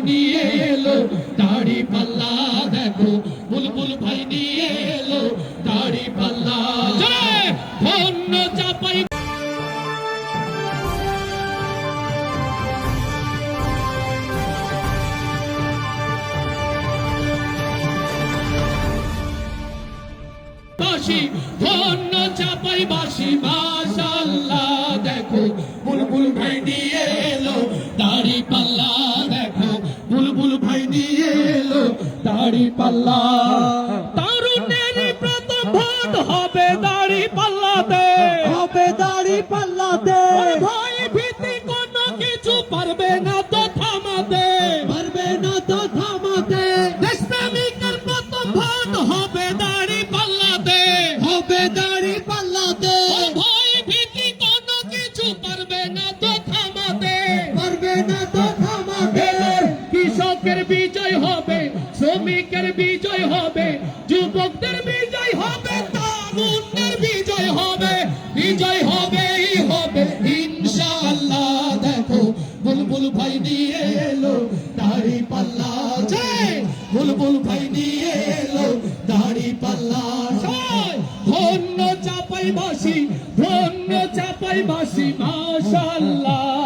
নিয়ে এলো, দাড়ি পাল্লা দেখো, বুলবুল ভাই নিয়ে এলো, দাড়ি পাল্লা। ধন্য চাপাই। ধন্য চাপাই বাসি দাড়ি পাল্লা তারুণ্যের প্রথম হবে দাড়ি পাল্লাতে হবে দাড়ি পাল্লাতে ভয় ভীতি কোনো কিছু পারবে না তো থামাতে পারবে না তো থামাতে যুবকদের বিজয় হবে বিজয় হবে, বিজয় হবেই হবে। দেখো, বুলবুল ভাই এলো, দাড়ি পাল্লা জয় বুলবুল ভাই নিয়ে এলো, দাড়ি পাল্লা ধন্য চাপাই বাসি ধন্য চাপাই বাসি মাশাআল্লাহ।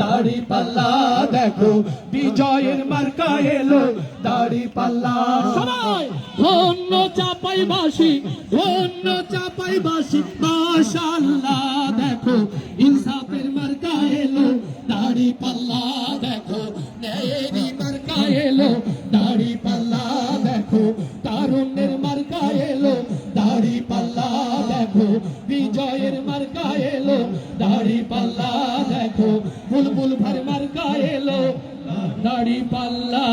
দাড়ি পাল্লা দেখো, বিজয়ের মার্কা এলো। দাড়ি পাল্লা। সবাই ধন্য চাপাই বাসি ধন্য চাপাই বাসি মাশাআল্লাহ দেখো, ইনসাফের মার্কা এলো। দাড়ি পাল্লা দেখো, ন্যায়েরই মার্কা এলো। দাড়ি পাল্লা দেখো তারুণ্যের মার্কা এলো। দাড়ি পাল্লা দেখো বুলবুল ভার মার্কা এলো দাড়ি পাল্লা।